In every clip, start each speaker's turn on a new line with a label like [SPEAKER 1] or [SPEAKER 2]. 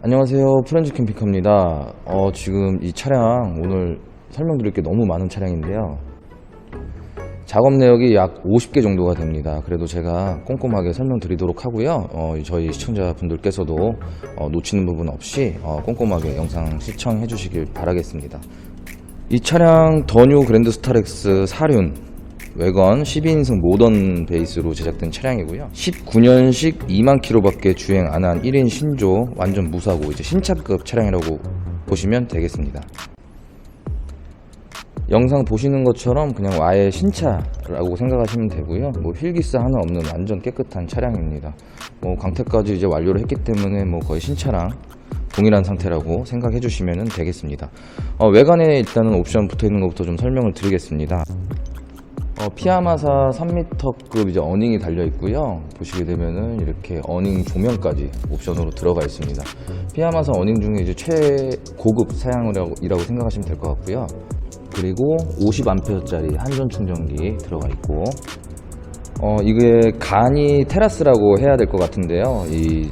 [SPEAKER 1] 안녕하세요. 프렌즈 캠핑카입니다. 어, 지금 이 차량 오늘 설명드릴 게 너무 많은 차량인데요. 작업 내역이 약 50개 정도가 됩니다. 그래도 제가 꼼꼼하게 설명드리도록 하고요. 어, 저희 시청자분들께서도 어, 놓치는 부분 없이 어, 꼼꼼하게 영상 시청해 주시길 바라겠습니다. 이 차량 더뉴 그랜드 스타렉스 사륜 외건 12인승 모던 베이스로 제작된 차량이고요. 19년식 2만 킬로밖에 주행 안 한 1인 신조 완전 무사고 이제 신차급 차량이라고 보시면 되겠습니다. 영상 보시는 것처럼 그냥 아예 신차라고 생각하시면 되고요. 뭐 휠기스 하나 없는 완전 깨끗한 차량입니다. 뭐 광택까지 이제 완료를 했기 때문에 뭐 거의 신차랑 동일한 상태라고 생각해 주시면 되겠습니다. 어, 외관에 일단은 옵션 붙어 있는 것부터 좀 설명을 드리겠습니다. 어, 피아마사 3m급 이제 어닝이 달려 있고요. 보시게 되면은 이렇게 어닝 조명까지 옵션으로 들어가 있습니다. 피아마사 어닝 중에 이제 최고급 사양이라고 생각하시면 될 것 같고요. 그리고 50A짜리 한전 충전기 들어가 있고, 어, 이게 간이 테라스라고 해야 될 것 같은데요. 이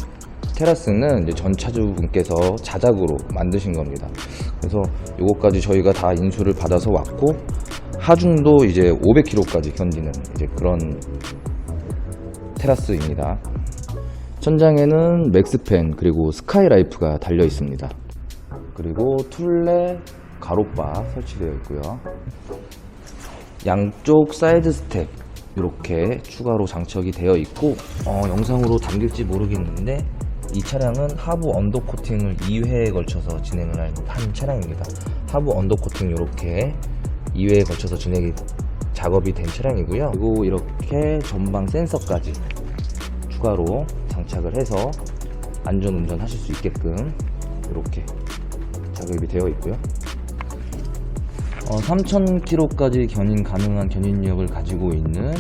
[SPEAKER 1] 테라스는 이제 전 차주분께서 자작으로 만드신 겁니다. 그래서 이것까지 저희가 다 인수를 받아서 왔고, 하중도 이제 500km까지 견디는 이제 그런 테라스입니다. 천장에는 맥스팬 그리고 스카이라이프가 달려 있습니다. 그리고 툴레 가로바 설치되어 있고요. 양쪽 사이드 스텝 이렇게 추가로 장착이 되어 있고 어, 영상으로 담길지 모르겠는데 이 차량은 하부 언더 코팅을 2회에 걸쳐서 진행을 한 차량입니다. 하부 언더 코팅 이렇게 2회에 걸쳐서 진행이 작업이 된 차량이고요. 그리고 이렇게 전방 센서까지 추가로 장착을 해서 안전 운전 하실 수 있게끔 이렇게 작업이 되어 있고요. 어, 3,000km까지 견인 가능한 견인력을 가지고 있는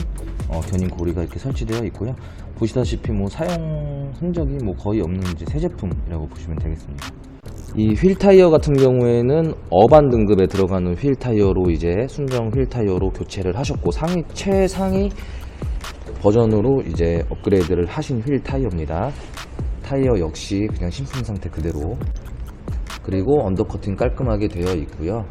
[SPEAKER 1] 어, 견인 고리가 이렇게 설치되어 있고요. 보시다시피 뭐 사용 흔적이 뭐 거의 없는 이제 새 제품이라고 보시면 되겠습니다. 이 휠 타이어 같은 경우에는 어반 등급에 들어가는 휠 타이어로 이제 순정 휠 타이어로 교체를 하셨고 상위 최상위 버전으로 이제 업그레이드를 하신 휠 타이어입니다. 타이어 역시 그냥 신품 상태 그대로 그리고 언더커팅 깔끔하게 되어 있고요.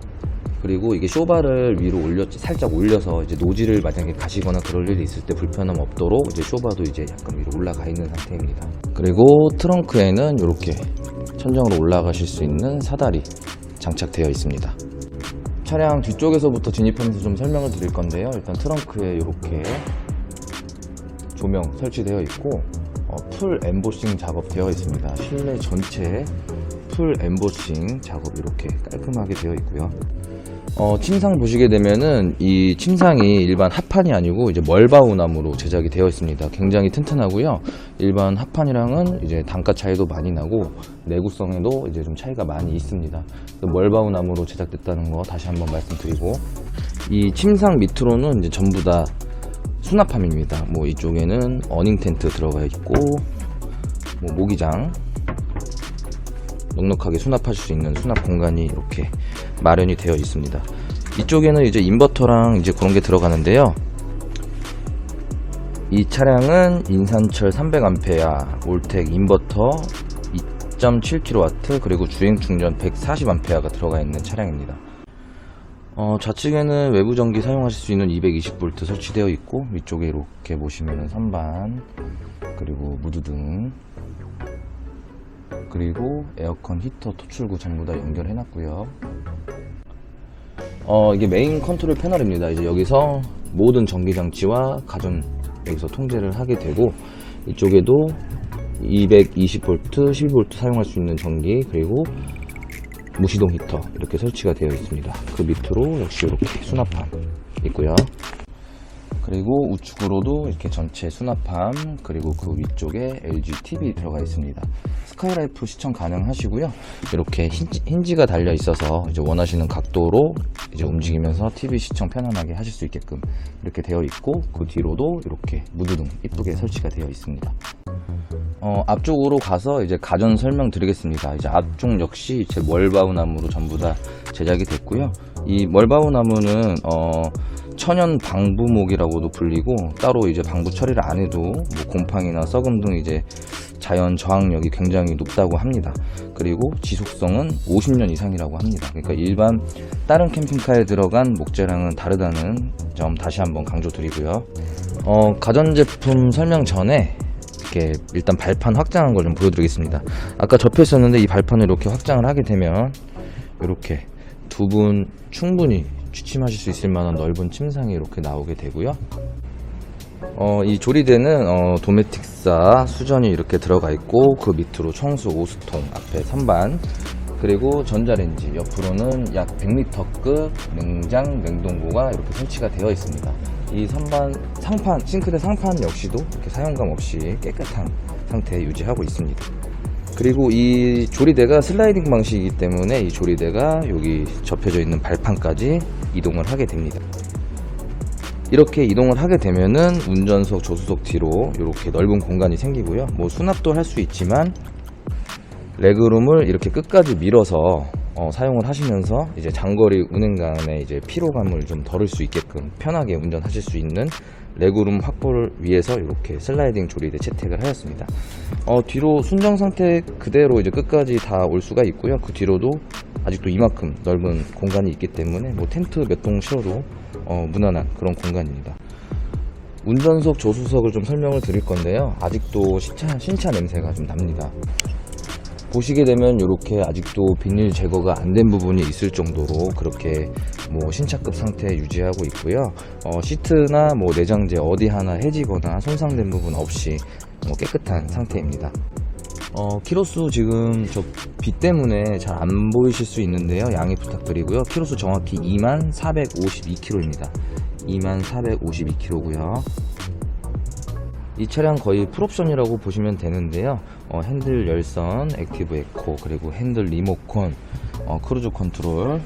[SPEAKER 1] 그리고 이게 쇼바를 위로 올려 살짝 올려서 이제 노즐을 만약에 가시거나 그럴 일이 있을 때 불편함 없도록 이제 쇼바도 이제 약간 위로 올라가 있는 상태입니다. 그리고 트렁크에는 이렇게 천장으로 올라가실 수 있는 사다리 장착되어 있습니다. 차량 뒤쪽에서부터 진입하면서 좀 설명을 드릴 건데요. 일단 트렁크에 이렇게 조명 설치되어 있고 어, 풀 엠보싱 작업 되어 있습니다. 실내 전체에 풀 엠보싱 작업 이렇게 깔끔하게 되어 있고요. 어, 침상 보시게 되면은 이 침상이 일반 합판이 아니고 이제 멀바우 나무로 제작이 되어 있습니다. 굉장히 튼튼하고요. 일반 합판이랑은 이제 단가 차이도 많이 나고 내구성에도 이제 좀 차이가 많이 있습니다. 그래서 멀바우 나무로 제작됐다는 거 다시 한번 말씀드리고 이 침상 밑으로는 이제 전부 다 수납함입니다. 뭐 이쪽에는 어닝 텐트 들어가 있고 뭐 모기장 넉넉하게 수납하실 수 있는 수납 공간이 이렇게 마련이 되어 있습니다. 이쪽에는 이제 인버터랑 이제 그런 게 들어가는데요. 이 차량은 인산철 300A 올텍 인버터 2.7kW 그리고 주행 충전 140A가 들어가 있는 차량입니다. 어, 좌측에는 외부 전기 사용하실 수 있는 220V 설치되어 있고 위쪽에 이렇게 보시면은 선반 그리고 무드등 그리고 에어컨 히터 토출구 전부 다 연결해 놨고요. 어 이게 메인 컨트롤 패널입니다. 이제 여기서 모든 전기 장치와 가전 여기서 통제를 하게 되고 이쪽에도 220V 12V 사용할 수 있는 전기 그리고 무시동 히터 이렇게 설치가 되어 있습니다. 그 밑으로 역시 이렇게 수납함 있고요 그리고 우측으로도 이렇게 전체 수납함 그리고 그 위쪽에 LG TV 들어가 있습니다. 스카이라이프 시청 가능하시고요. 이렇게 힌지, 힌지 가 달려 있어서 이제 원하시는 각도로 이제 움직이면서 TV 시청 편안하게 하실 수 있게끔 이렇게 되어 있고 그 뒤로도 이렇게 무드등 이쁘게 설치가 되어 있습니다. 어, 앞쪽으로 가서 이제 가전 설명 드리겠습니다. 이제 앞쪽 역시 제 멀바우 나무로 전부 다 제작이 됐고요. 이 멀바우 나무는 어, 천연 방부목이라고도 불리고 따로 이제 방부 처리를 안 해도 뭐 곰팡이나 썩음 등 이제 자연 저항력이 굉장히 높다고 합니다. 그리고 지속성은 50년 이상이라고 합니다. 그러니까 일반 다른 캠핑카에 들어간 목재랑은 다르다는 점 다시 한번 강조드리고요. 어, 가전제품 설명 전에 이렇게 일단 발판 확장한 걸 좀 보여드리겠습니다. 아까 접혔었는데 이 발판을 이렇게 확장을 하게 되면 이렇게 두 분 충분히 취침하실 수 있을 만한 넓은 침상이 이렇게 나오게 되고요. 어, 이 조리대는 어, 도메틱사 수전이 이렇게 들어가 있고 그 밑으로 청수 오수통 앞에 선반 그리고 전자레인지 옆으로는 약 100리터급 냉장 냉동고가 이렇게 설치가 되어 있습니다. 이 선반 상판 싱크대 상판 역시도 이렇게 사용감 없이 깨끗한 상태 유지하고 있습니다. 그리고 이 조리대가 슬라이딩 방식이기 때문에 이 조리대가 여기 접혀져 있는 발판까지 이동을 하게 됩니다. 이렇게 이동을 하게 되면은 운전석, 조수석 뒤로 이렇게 넓은 공간이 생기고요. 뭐 수납도 할 수 있지만 레그룸을 이렇게 끝까지 밀어서 어, 사용을 하시면서 이제 장거리 운행간에 이제 피로감을 좀 덜을 수 있게끔 편하게 운전하실 수 있는 레그룸 확보를 위해서 이렇게 슬라이딩 조리대 채택을 하였습니다. 어, 뒤로 순정 상태 그대로 이제 끝까지 다 올 수가 있고요. 그 뒤로도 아직도 이만큼 넓은 공간이 있기 때문에 뭐 텐트 몇 동 실어도 어, 무난한 그런 공간입니다. 운전석, 조수석을 좀 설명을 드릴 건데요. 아직도 신차, 신차 냄새가 좀 납니다. 보시게 되면 이렇게 아직도 비닐 제거가 안 된 부분이 있을 정도로 그렇게 뭐 신차급 상태 유지하고 있고요. 어, 시트나 뭐 내장재 어디 하나 해지거나 손상된 부분 없이 뭐 깨끗한 상태입니다. 어, 키로수 지금 저 비 때문에 잘 안 보이실 수 있는데요. 양해 부탁드리고요. 키로수 정확히 2만 452km입니다. 2만 452km고요. 이 차량 거의 풀옵션이라고 보시면 되는데요. 어, 핸들 열선, 액티브 에코, 그리고 핸들 리모컨, 어, 크루즈 컨트롤,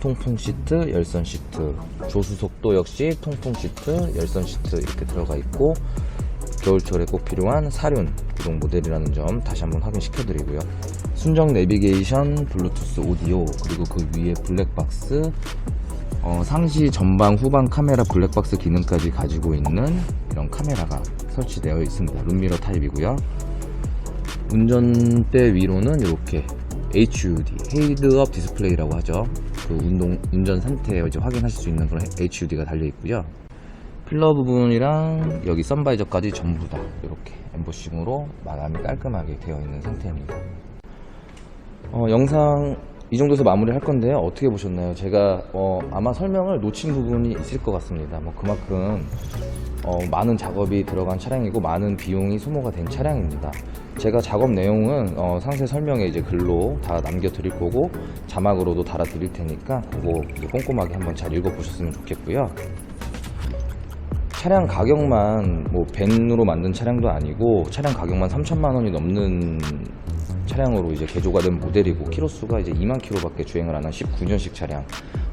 [SPEAKER 1] 통풍 시트, 열선 시트, 조수석도 역시 통풍 시트, 열선 시트 이렇게 들어가 있고 겨울철에 꼭 필요한 사륜 구동 모델이라는 점 다시 한번 확인시켜 드리고요. 순정 내비게이션, 블루투스 오디오, 그리고 그 위에 블랙박스, 어, 상시 전방 후방 카메라 블랙박스 기능까지 가지고 있는 이런 카메라가 설치되어 있습니다. 룸미러 타입이고요. 운전대 위로는 이렇게 HUD, 헤이드업 디스플레이라고 하죠. 그 운동 운전 상태 확인하실 수 있는 그런 HUD가 달려 있고요. 필러 부분이랑 여기 선바이저까지 전부 다 이렇게 엠보싱으로 마감이 깔끔하게 되어 있는 상태입니다. 어, 영상 이 정도에서 마무리할 건데요. 어떻게 보셨나요? 제가 어, 아마 설명을 놓친 부분이 있을 것 같습니다. 뭐 그만큼 어, 많은 작업이 들어간 차량이고 많은 비용이 소모가 된 차량입니다. 제가 작업 내용은 어, 상세 설명에 이제 글로 다 남겨 드릴 거고 자막으로도 달아 드릴 테니까 그거 꼼꼼하게 한번 잘 읽어 보셨으면 좋겠고요. 차량 가격만 뭐 벤으로 만든 차량도 아니고 차량 가격만 3천만 원이 넘는 차량으로 이제 개조가 된 모델이고 키로수가 이제 2만 킬로밖에 주행을 안 한 19년식 차량.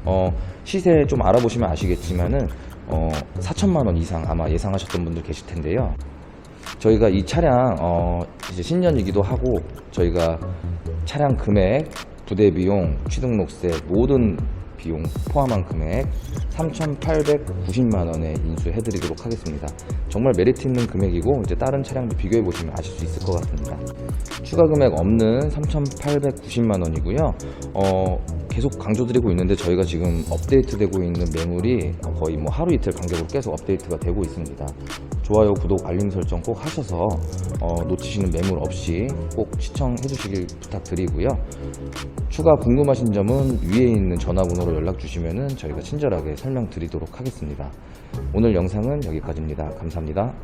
[SPEAKER 1] 어, 시세 좀 알아보시면 아시겠지만은 어, 4천만 원 이상 아마 예상하셨던 분들 계실 텐데요. 저희가 이 차량 어, 이제 신년이기도 하고 저희가 차량 금액, 부대 비용, 취등록세 모든 비용 포함한 금액 3,890만 원에 인수해 드리도록 하겠습니다. 정말 메리트 있는 금액이고 이제 다른 차량도 비교해 보시면 아실 수 있을 것 같습니다. 추가 금액 없는 3,890만 원이고요. 어, 계속 강조드리고 있는데 저희가 지금 업데이트되고 있는 매물이 거의 뭐 하루 이틀 간격으로 계속 업데이트가 되고 있습니다. 좋아요, 구독, 알림 설정 꼭 하셔서 어, 놓치시는 매물 없이 꼭 시청해 주시길 부탁드리고요. 추가 궁금하신 점은 위에 있는 전화번호로 연락 주시면 저희가 친절하게 설명드리도록 하겠습니다. 오늘 영상은 여기까지입니다. 감사합니다.